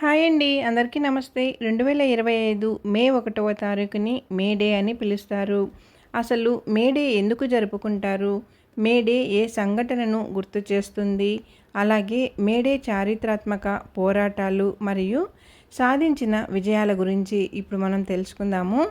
Hi అండి. అందరికీ నమస్తే. రెండు వేల ఇరవై ఐదు మే ఒకటవ తారీఖుని మే డే అని పిలుస్తారు. అసలు మే డే ఎందుకు జరుపుకుంటారు? మే డే ఏ సంఘటనను గుర్తు చేస్తుంది? అలాగే మే డే చారిత్రాత్మక పోరాటాలు మరియు సాధించిన విజయాల గురించి ఇప్పుడు మనం తెలుసుకుందాము.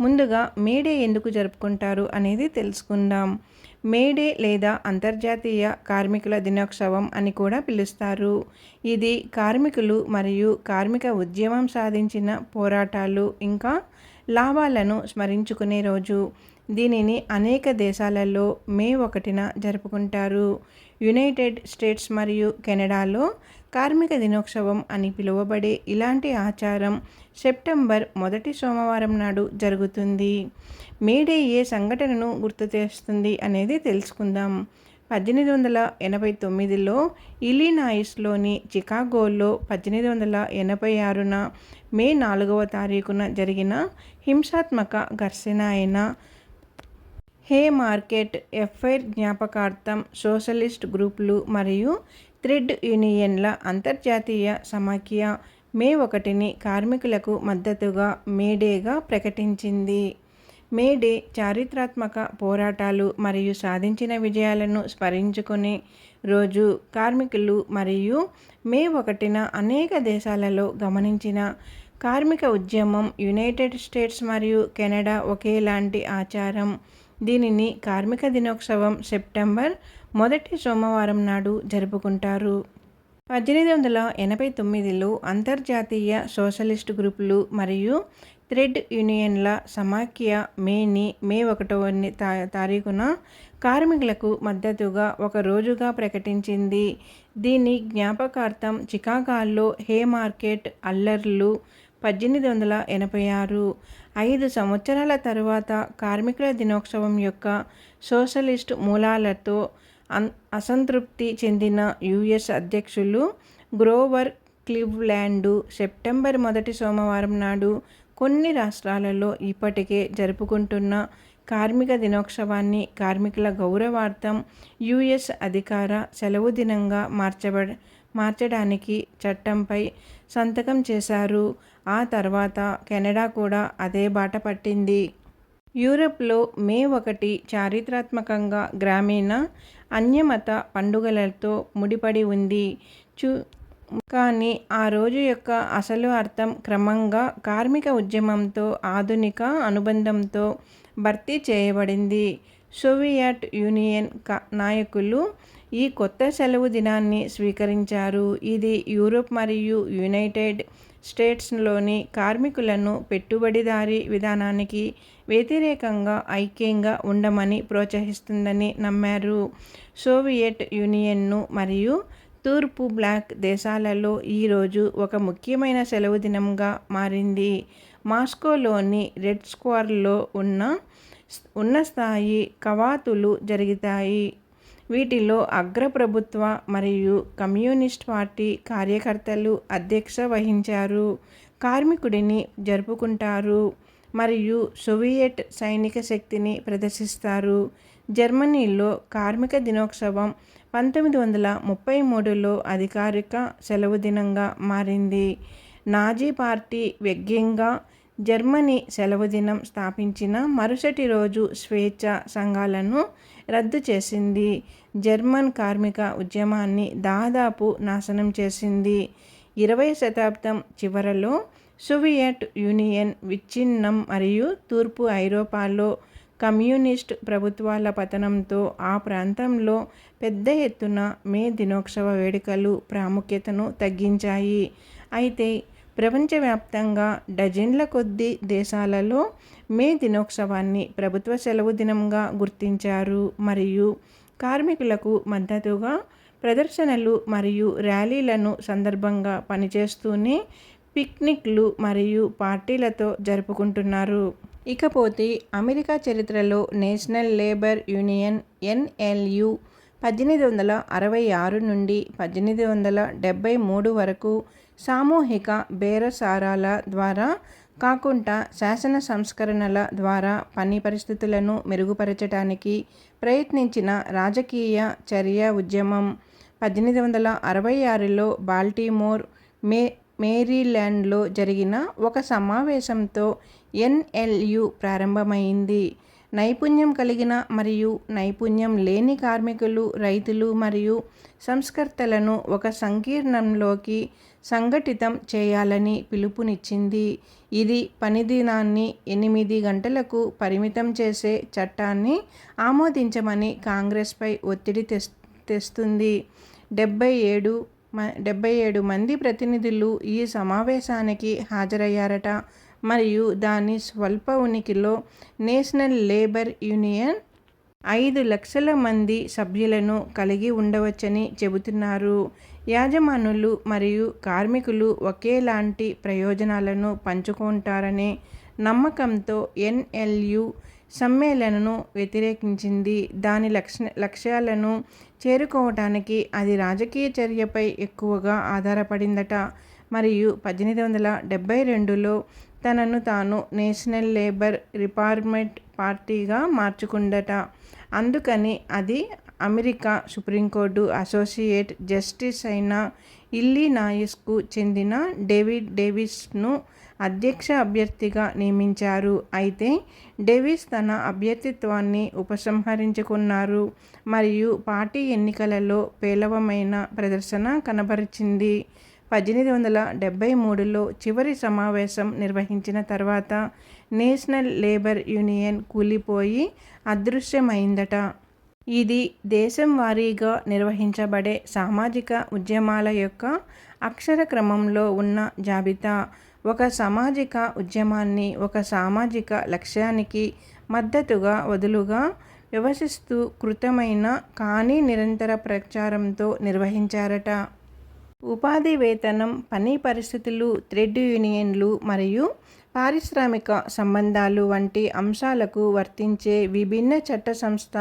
ముందుగా మే డే ఎందుకు జరుపుకుంటారు అనేది తెలుసుకుందాం. మేడే లేదా అంతర్జాతీయ కార్మికుల దినోత్సవం అని కూడా పిలుస్తారు. ఇది కార్మికులు మరియు కార్మిక ఉద్యమం సాధించిన పోరాటాలు ఇంకా లాభాలను స్మరించుకునే రోజు. దీనిని అనేక దేశాలలో మే ఒకటిన జరుపుకుంటారు. యునైటెడ్ స్టేట్స్ మరియు కెనడాలో కార్మిక దినోత్సవం అని పిలువబడే ఇలాంటి ఆచారం సెప్టెంబర్ మొదటి సోమవారం నాడు జరుగుతుంది. మేడే ఏ సంఘటనను గుర్తు చేస్తుంది అనేది తెలుసుకుందాం. పద్దెనిమిది వందల ఎనభై తొమ్మిదిలో ఇలినాయిస్లోని చికాగోలో పద్దెనిమిది వందల ఎనభై ఆరున మే నాలుగవ తారీఖున జరిగిన హింసాత్మక ఘర్షణ అయిన హే మార్కెట్ ఎఫ్ఐఆర్ జ్ఞాపకార్థం సోషలిస్ట్ గ్రూపులు మరియు త్రిడ్ యూనియన్ల అంతర్జాతీయ సమాఖ్య మే ఒకటిని కార్మికులకు మద్దతుగా మేడేగా ప్రకటించింది. మేడే చారిత్రాత్మక పోరాటాలు మరియు సాధించిన విజయాలను స్మరించుకునే రోజు కార్మికులు మరియు మే ఒకటిన అనేక దేశాలలో గమనించిన కార్మిక ఉద్యమం యునైటెడ్ స్టేట్స్ మరియు కెనడా ఒకేలాంటి ఆచారం. దీనిని కార్మిక దినోత్సవం సెప్టెంబర్ మొదటి సోమవారం నాడు జరుపుకుంటారు. పద్దెనిమిది వందల ఎనభై తొమ్మిదిలో అంతర్జాతీయ సోషలిస్ట్ గ్రూపులు మరియు థ్రెడ్ యూనియన్ల సమాఖ్య మేని మే ఒకటవ తారీఖున కార్మికులకు మద్దతుగా ఒక రోజుగా ప్రకటించింది. దీని జ్ఞాపకార్థం చికాగాల్లో హే మార్కెట్ అల్లర్లు పద్దెనిమిది వందల ఎనభై ఆరు. ఐదు సంవత్సరాల తరువాత కార్మికుల దినోత్సవం యొక్క సోషలిస్ట్ మూలాలతో అన్ అసంతృప్తి చెందిన యుఎస్ అధ్యక్షులు గ్రోవర్ క్లివ్లాండు సెప్టెంబర్ మొదటి సోమవారం నాడు కొన్ని రాష్ట్రాలలో ఇప్పటికే జరుపుకుంటున్న కార్మిక దినోత్సవాన్ని కార్మికుల గౌరవార్థం యుఎస్ అధికార సెలవు దినంగా మార్చబడ మార్చడానికి చట్టంపై సంతకం చేశారు. ఆ తర్వాత కెనడా కూడా అదే బాట పట్టింది. యూరప్లో మే ఒకటి చారిత్రాత్మకంగా గ్రామీణ అన్యమత పండుగలతో ముడిపడి ఉంది. చూ కానీ ఆ రోజు యొక్క అసలు అర్థం క్రమంగా కార్మిక ఉద్యమంతో ఆధునిక అనుబంధంతో భర్తీ చేయబడింది. సోవియట్ యూనియన్ నాయకులు ఈ కొత్త సెలవు దినాన్ని స్వీకరించారు. ఇది యూరోప్ మరియు యునైటెడ్ స్టేట్స్లోని కార్మికులను పెట్టుబడిదారీ విధానానికి వ్యతిరేకంగా ఐక్యంగా ఉండమని ప్రోత్సహిస్తుందని నమ్మారు. సోవియట్ యూనియన్ను మరియు తూర్పు బ్లాక్ దేశాలలో ఈరోజు ఒక ముఖ్యమైన సెలవు దినంగా మారింది. మాస్కోలోని రెడ్ స్క్వార్లో ఉన్న ఉన్న స్థాయి కవాతులు జరుగుతాయి. వీటిలో అగ్రప్రభుత్వ మరియు కమ్యూనిస్ట్ పార్టీ కార్యకర్తలు అధ్యక్ష వహించారు. కార్మికుడిని జరుపుకుంటారు మరియు సోవియట్ సైనిక శక్తిని ప్రదర్శిస్తారు. జర్మనీలో కార్మిక దినోత్సవం పంతొమ్మిది వందల ముప్పై మూడులో అధికారిక సెలవు దినంగా మారింది. నాజీ పార్టీ వ్యగ్యంగా జర్మనీ సెలవు దినం స్థాపించిన మరుసటి రోజు స్వేచ్ఛ సంఘాలను రద్దు చేసింది. జర్మన్ కార్మిక ఉద్యమాన్ని దాదాపు నాశనం చేసింది. ఇరవై శతాబ్దం చివరలో సోవియట్ యూనియన్ విచ్ఛిన్నం మరియు తూర్పు ఐరోపాలో కమ్యూనిస్ట్ ప్రభుత్వాల పతనంతో ఆ ప్రాంతంలో పెద్ద ఎత్తున మే దినోత్సవ వేడుకలు ప్రాముఖ్యతను తగ్గించాయి. అయితే ప్రపంచవ్యాప్తంగా డజన్ల కొద్ది దేశాలలో మే దినోత్సవాన్ని ప్రభుత్వ సెలవు దినంగా గుర్తించారు. మరియు కార్మికులకు మద్దతుగా ప్రదర్శనలు మరియు ర్యాలీలను సందర్భంగా పనిచేస్తూనే పిక్నిక్లు మరియు పార్టీలతో జరుపుకుంటున్నారు. ఇకపోతే అమెరికా చరిత్రలో నేషనల్ లేబర్ యూనియన్ ఎన్ఎల్యు పద్దెనిమిది వందల అరవై ఆరు నుండి పద్దెనిమిది వందల డెబ్భై మూడు వరకు సామూహిక బేరసారాల ద్వారా కాకుండా శాసన సంస్కరణల ద్వారా పని పరిస్థితులను మెరుగుపరచడానికి ప్రయత్నించిన రాజకీయ చర్య ఉద్యమం పద్దెనిమిది వందల అరవై ఆరులో బాల్టీమోర్ మే మేరీల్యాండ్లో జరిగిన ఒక సమావేశంతో ఎన్ఎల్యు ప్రారంభమైంది. నైపుణ్యం కలిగిన మరియు నైపుణ్యం లేని కార్మికులు రైతులు మరియు సంస్కర్తలను ఒక సంకీర్ణంలోకి సంఘటితం చేయాలని పిలుపునిచ్చింది. ఇది పనిదినాన్ని ఎనిమిది గంటలకు పరిమితం చేసే చట్టాన్ని ఆమోదించమని కాంగ్రెస్పై ఒత్తిడి తెస్ తెస్తుంది. డెబ్బై ఏడు మ డెబ్బై ఏడు మంది ప్రతినిధులు ఈ సమావేశానికి హాజరయ్యారట. మరియు దాని స్వల్ప ఉనికిలో నేషనల్ లేబర్ యూనియన్ ఐదు లక్షల మంది సభ్యులను కలిగి ఉండవచ్చని చెబుతున్నారు. యాజమానులు మరియు కార్మికులు ఒకేలాంటి ప్రయోజనాలను పంచుకుంటారనే నమ్మకంతో ఎన్ఎల్యు సమ్మేళనను వ్యతిరేకించింది. దాని లక్ష లక్ష్యాలను చేరుకోవటానికి అది రాజకీయ చర్యపై ఎక్కువగా ఆధారపడిందట. మరియు పద్దెనిమిది వందల డెబ్బై రెండులో తనను తాను నేషనల్ లేబర్ రిపార్ట్మెంట్ పార్టీగా మార్చుకుందట. అందుకని అది అమెరికా సుప్రీంకోర్టు అసోసియేట్ జస్టిస్ అయిన ఇల్లినాయిస్కు చెందిన డేవిడ్ డేవిస్ను అధ్యక్ష అభ్యర్థిగా నియమించారు. అయితే డేవిస్ తన అభ్యర్థిత్వాన్ని ఉపసంహరించుకున్నారు మరియు పార్టీ ఎన్నికలలో పేలవమైన ప్రదర్శన కనబరిచింది. పద్దెనిమిది వందల డెబ్బై మూడులో చివరి సమావేశం నిర్వహించిన తర్వాత నేషనల్ లేబర్ యూనియన్ కూలిపోయి అదృశ్యమైందట. ఇది దేశం వారీగా నిర్వహించబడే సామాజిక ఉద్యమాల యొక్క అక్షర క్రమంలో ఉన్న జాబితా. ఒక సామాజిక ఉద్యమాన్ని ఒక సామాజిక లక్ష్యానికి మద్దతుగా వదులుగా వ్యవసిస్తూ కృతమైన కానీ నిరంతర ప్రచారంతో నిర్వహించారట. ఉపాధి వేతనం పని పరిస్థితులు ట్రెడ్ యూనియన్లు మరియు పారిశ్రామిక సంబంధాలు వంటి అంశాలకు వర్తించే విభిన్న చట్ట సంస్థ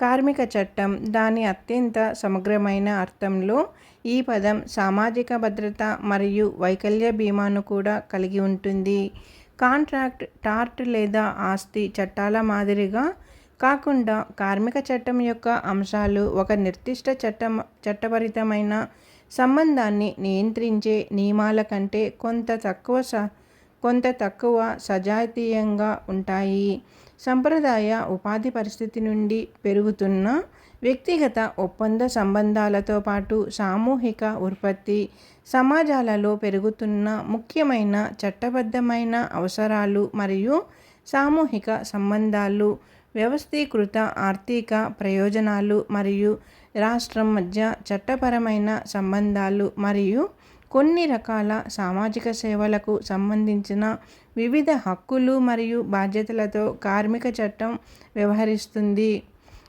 కార్మిక చట్టం దాని అత్యంత సమగ్రమైన అర్థంలో ఈ పదం సామాజిక భద్రత మరియు వైకల్య బీమాను కూడా కలిగి ఉంటుంది. కాంట్రాక్ట్ టార్ట్ లేదా ఆస్తి చట్టాల మాదిరిగా కాకుండా కార్మిక చట్టం యొక్క అంశాలు ఒక నిర్దిష్ట చట్టం చట్టపరితమైన సంబంధాన్ని నియంత్రించే నియమాల కంటే కొంత తక్కువ స కొంత తక్కువ సజాతీయంగా ఉంటాయి. సంప్రదాయ ఉపాధి పరిస్థితి నుండి పెరుగుతున్న వ్యక్తిగత ఒప్పంద సంబంధాలతో పాటు సామూహిక ఉత్పత్తి సమాజాలలో పెరుగుతున్న ముఖ్యమైన చట్టబద్ధమైన అవసరాలు మరియు సామూహిక సంబంధాలు వ్యవస్థీకృత ఆర్థిక ప్రయోజనాలు మరియు రాష్ట్రం మధ్య చట్టపరమైన సంబంధాలు మరియు కొన్ని రకాల సామాజిక సేవలకు సంబంధించిన వివిధ హక్కులు మరియు బాధ్యతలతో కార్మిక చట్టం వ్యవహరిస్తుంది.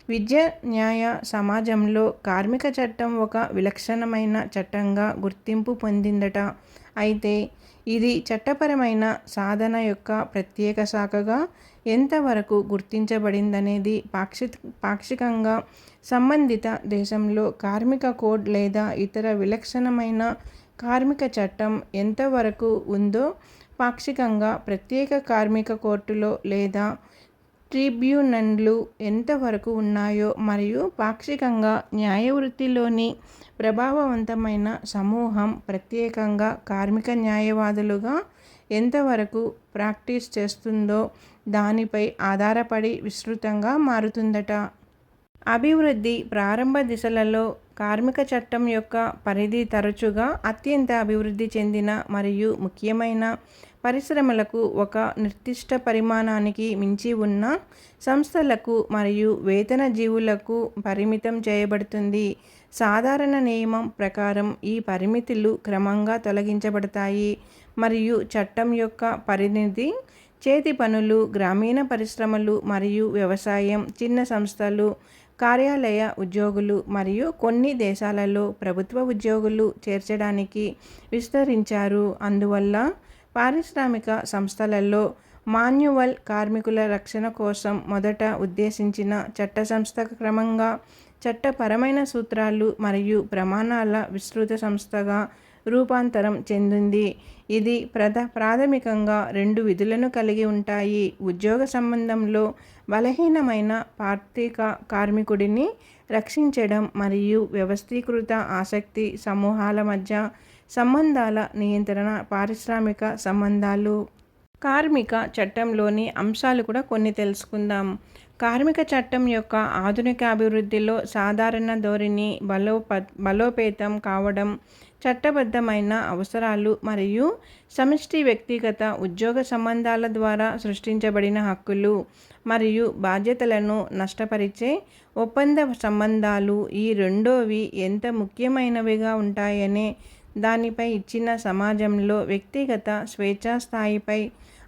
విద్య న్యాయ సమాజంలో కార్మిక చట్టం ఒక విలక్షణమైన చట్టంగా గుర్తింపు పొందిందట. అయితే ఇది చట్టపరమైన సాధన యొక్క ప్రత్యేక శాఖగా ఎంతవరకు గుర్తించబడిందనేది పాక్షి పాక్షికంగా సంబంధిత దేశంలో కార్మిక కోడ్ లేదా ఇతర విలక్షణమైన కార్మిక చట్టం ఎంతవరకు ఉందో పాక్షికంగా ప్రత్యేక కార్మిక కోర్టులో లేదా ట్రిబ్యునన్లు ఎంతవరకు ఉన్నాయో మరియు పాక్షికంగా న్యాయవృత్తిలోని ప్రభావవంతమైన సమూహం ప్రత్యేకంగా కార్మిక న్యాయవాదులుగా ఎంతవరకు ప్రాక్టీస్ చేస్తుందో దానిపై ఆధారపడి విస్తృతంగా మారుతుందట. అభివృద్ధి ప్రారంభ దిశలలో కార్మిక చట్టం యొక్క పరిధి తరచుగా అత్యంత అభివృద్ధి చెందిన మరియు ముఖ్యమైన పరిశ్రమలకు ఒక నిర్దిష్ట పరిమాణానికి మించి ఉన్న సంస్థలకు మరియు వేతన జీవులకు పరిమితం చేయబడుతుంది. సాధారణ నియమం ప్రకారం ఈ పరిమితులు క్రమంగా తొలగించబడతాయి. మరియు చట్టం యొక్క పరిధి చేతి పనులు గ్రామీణ పరిశ్రమలు మరియు వ్యవసాయం చిన్న సంస్థలు కార్యాలయ ఉద్యోగులు మరియు కొన్ని దేశాలలో ప్రభుత్వ ఉద్యోగులు చేర్చడానికి విస్తరించారు. అందువల్ల పారిశ్రామిక సంస్థలలో మాన్యువల్ కార్మికుల రక్షణ కోసం మొదట ఉద్దేశించిన చట్ట సంస్థ క్రమంగా చట్టపరమైన సూత్రాలు మరియు ప్రమాణాల విస్తృత సంస్థగా రూపాంతరం చెందింది. ఇది ప్రధ ప్రాథమికంగా రెండు విధులను కలిగి ఉంటాయి. ఉద్యోగ సంబంధంలో బలహీనమైన పార్థిక కార్మికుడిని రక్షించడం మరియు వ్యవస్థీకృత ఆసక్తి సమూహాల మధ్య సంబంధాల నియంత్రణ పారిశ్రామిక సంబంధాలు. కార్మిక చట్టంలోని అంశాలు కూడా కొన్ని తెలుసుకుందాం. కార్మిక చట్టం యొక్క ఆధునిక అభివృద్ధిలో సాధారణ ధోరణి బలోప బలోపేతం కావడం చట్టబద్ధమైన అవసరాలు మరియు సమిష్టి వ్యక్తిగత ఉద్యోగ సంబంధాల ద్వారా సృష్టించబడిన హక్కులు మరియు బాధ్యతలను నష్టపరిచే ఒప్పంద సంబంధాలు ఈ రెండోవి ఎంత ముఖ్యమైనవిగా ఉంటాయనే దానిపై ఇచ్చిన సమాజంలో వ్యక్తిగత స్వేచ్ఛా స్థాయిపై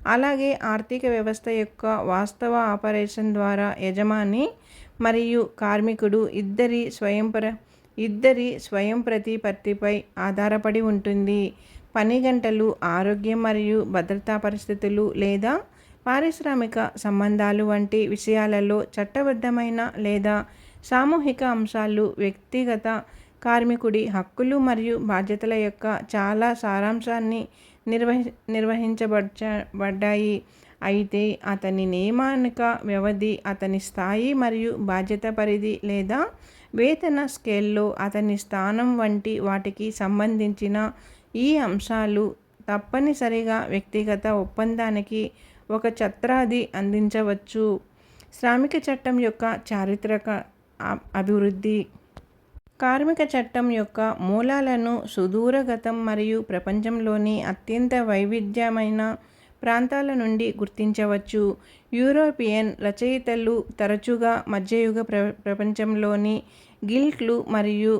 అలాగే ఆర్థిక వ్యవస్థ యొక్క వాస్తవ ఆపరేషన్ ద్వారా యజమాని మరియు కార్మికుడు ఇద్దరి స్వయంపర ఇద్దరి స్వయం ప్రతిపత్తిపై ఆధారపడి ఉంటుంది. పని గంటలు ఆరోగ్యం మరియు భద్రతా పరిస్థితులు లేదా పారిశ్రామిక సంబంధాలు వంటి విషయాలలో చట్టబద్ధమైన లేదా సామూహిక అంశాలు వ్యక్తిగత కార్మికుడి హక్కులు మరియు బాధ్యతల యొక్క చాలా సారాంశాన్ని నిర్వహి నిర్వహించబడ్డాయి అయితే అతని నియమానిక వ్యవధి అతని స్థాయి మరియు బాధ్యత పరిధి లేదా వేతన స్కేల్లో అతని స్థానం వంటి వాటికి సంబంధించిన ఈ అంశాలు తప్పనిసరిగా వ్యక్తిగత ఒప్పందానికి ఒక ఛత్రాది అందించవచ్చు. శ్రామిక చట్టం యొక్క చారిత్రక అభివృద్ధి. కార్మిక చట్టం యొక్క మూలాలను సుదూరగతం మరియు ప్రపంచంలోని అత్యంత వైవిధ్యమైన ప్రాంతాల నుండి గుర్తించవచ్చు. యూరోపియన్ రచయితలు తరచుగా మధ్యయుగ ప్ర ప్రపంచంలోని గిల్ట్లు మరియు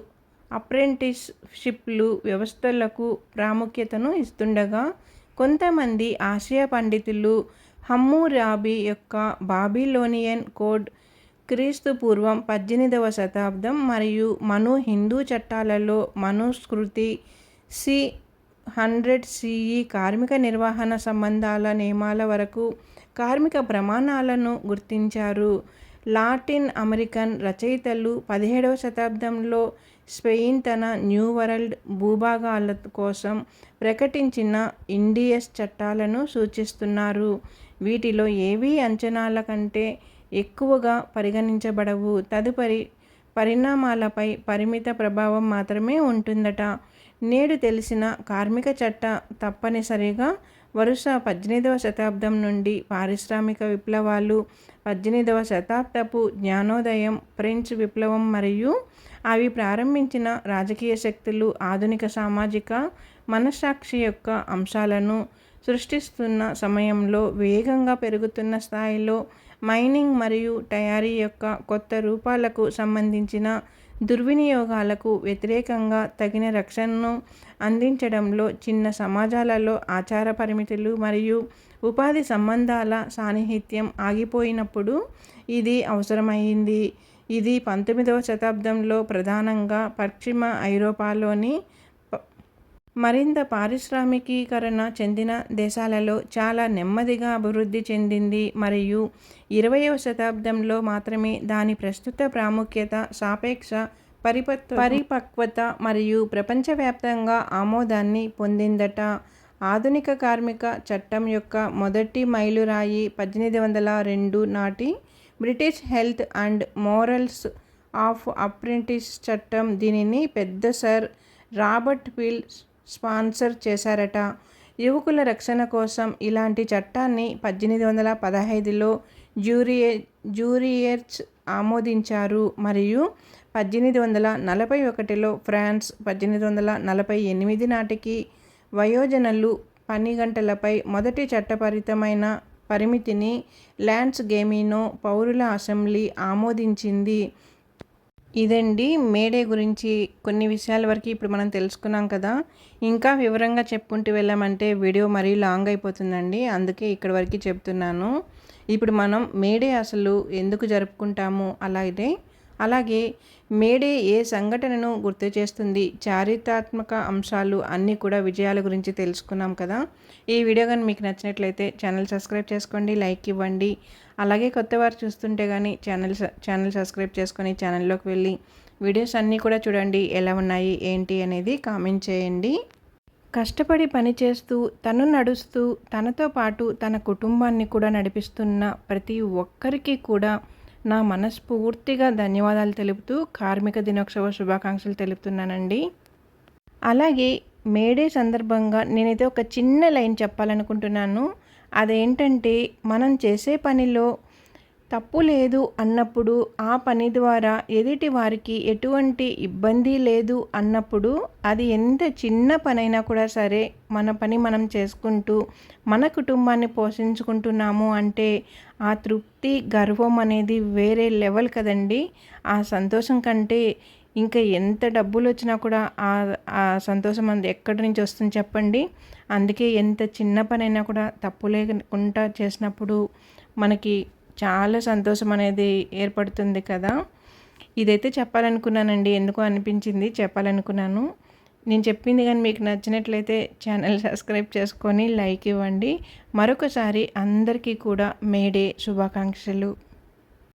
అప్రెంటిస్షిప్లు వ్యవస్థలకు ప్రాముఖ్యతను ఇస్తుండగా కొంతమంది ఆసియా పండితులు హమ్మురాబి యొక్క బాబిలోనియన్ కోడ్ క్రీస్తు పూర్వం పద్దెనిమిదవ శతాబ్దం మరియు మను హిందూ చట్టాలలో మనుస్మృతి సి హండ్రెడ్ సిఈ కార్మిక నిర్వహణ సంబంధాల నియమాల వరకు కార్మిక ప్రమాణాలను గుర్తించారు. లాటిన్ అమెరికన్ రచయితలు పదిహేడవ శతాబ్దంలో స్పెయిన్ తన న్యూ వరల్డ్ భూభాగాల కోసం ప్రకటించిన ఇండియస్ చట్టాలను సూచిస్తున్నారు. వీటిలో ఏవీ అంచనాల కంటే ఎక్కువగా పరిగణించబడవు. తదుపరి పరిణామాలపై పరిమిత ప్రభావం మాత్రమే ఉంటుందట. నేడు తెలిసిన కార్మిక చట్ట తప్పనిసరిగా వరుస పద్దెనిమిదవ శతాబ్దం నుండి పారిశ్రామిక విప్లవాలు పద్దెనిమిదవ శతాబ్దపు జ్ఞానోదయం ఫ్రెంచ్ విప్లవం మరియు అవి ప్రారంభించిన రాజకీయ శక్తులు ఆధునిక సామాజిక మనస్సాక్షి యొక్క అంశాలను సృష్టిస్తున్న సమయంలో వేగంగా పెరుగుతున్న స్థాయిలో మైనింగ్ మరియు తయారీ యొక్క కొత్త రూపాలకు సంబంధించిన దుర్వినియోగాలకు వ్యతిరేకంగా తగిన రక్షణను అందించడంలో చిన్న సమాజాలలో ఆచార పరిమితులు మరియు ఉపాధి సంబంధాల సాన్నిహిత్యం ఆగిపోయినప్పుడు ఇది అవసరమైంది. ఇది పంతొమ్మిదవ శతాబ్దంలో ప్రధానంగా పశ్చిమ ఐరోపాలోని మరింత పారిశ్రామికీకరణ చెందిన దేశాలలో చాలా నెమ్మదిగా అభివృద్ధి చెందింది. మరియు ఇరవయవ శతాబ్దంలో మాత్రమే దాని ప్రస్తుత ప్రాముఖ్యత సాపేక్ష పరిపక్వ పరిపక్వత మరియు ప్రపంచవ్యాప్తంగా ఆమోదాన్ని పొందిందట. ఆధునిక కార్మిక చట్టం యొక్క మొదటి మైలురాయి పద్దెనిమిది వందల రెండు నాటి British health and morals of apprentice చట్టం. దీనిని పెద్ద సర్ రాబర్ట్ పిల్ స్పాన్సర్ చేశారట. యువకుల రక్షణ కోసం ఇలాంటి చట్టాన్ని పద్దెనిమిది వందల పదహైదులో జ్యూరియే జ్యూరియర్స్ ఆమోదించారు. మరియు పద్దెనిమిది వందల నలభై ఒకటిలో ఫ్రాన్స్ పద్దెనిమిది వందల నలభై ఎనిమిది నాటికి వయోజనులు పని గంటలపై మొదటి చట్టపరితమైన పరిమితిని ల్యాండ్స్ గేమినో పౌరుల అసెంబ్లీ ఆమోదించింది. ఇదండి మేడే గురించి కొన్ని విషయాల వరకు ఇప్పుడు మనం తెలుసుకున్నాం కదా. ఇంకా వివరంగా చెప్పుకుంటూ వెళ్ళామంటే వీడియో మరీ లాంగ్ అయిపోతుందండి. అందుకే ఇక్కడి వరకు చెప్తున్నాను. ఇప్పుడు మనం మేడే అసలు ఎందుకు జరుపుకుంటాము? అలాగే అలాగే మేడే ఏ సంఘటనను గుర్తు చేస్తుంది? చారిత్రాత్మక అంశాలు అన్నీ కూడా విజయాల గురించి తెలుసుకున్నాం కదా. ఈ వీడియో కానీ మీకు నచ్చినట్లయితే ఛానల్ సబ్స్క్రైబ్ చేసుకోండి లైక్ ఇవ్వండి. అలాగే కొత్త వారు చూస్తుంటే కానీ ఛానల్ ఛానల్ సబ్స్క్రైబ్ చేసుకొని ఛానల్లోకి వెళ్ళి వీడియోస్ అన్నీ కూడా చూడండి ఎలా ఉన్నాయి ఏంటి అనేది కామెంట్ చేయండి. కష్టపడి పనిచేస్తూ తను నడుస్తూ తనతో పాటు తన కుటుంబాన్ని కూడా నడిపిస్తున్న ప్రతి ఒక్కరికి కూడా నా మనస్ఫూర్తిగా ధన్యవాదాలు తెలుపుతూ కార్మిక దినోత్సవ శుభాకాంక్షలు తెలుపుతున్నానండి. అలాగే మేడే సందర్భంగా నేనైతే ఒక చిన్న లైన్ చెప్పాలనుకుంటున్నాను. అదేంటంటే మనం చేసే పనిలో తప్పు లేదు అన్నప్పుడు ఆ పని ద్వారా ఎదుటి వారికి ఎటువంటి ఇబ్బంది లేదు అన్నప్పుడు అది ఎంత చిన్న పనైనా కూడా సరే మన పని మనం చేసుకుంటూ మన కుటుంబాన్ని పోషించుకుంటున్నాము అంటే ఆ తృప్తి గర్వం అనేది వేరే లెవెల్ కదండి. ఆ సంతోషం కంటే ఇంకా ఎంత డబ్బులు వచ్చినా కూడా ఆ సంతోషం అంది ఎక్కడి నుంచి వస్తుంది చెప్పండి. అందుకే ఎంత చిన్న పనైనా కూడా తప్పు లేకుండా చేసినప్పుడు మనకి చాలా సంతోషం అనేది ఏర్పడుతుంది కదా. ఇదైతే చెప్పాలనుకున్నానండి. ఎందుకో అనిపించింది? చెప్పాలనుకున్నాను. నేను చెప్పింది కానీ మీకు నచ్చినట్లయితే ఛానల్ సబ్స్క్రైబ్ చేసుకొని లైక్ ఇవ్వండి. మరొకసారి అందరికీ కూడా మేడే శుభాకాంక్షలు.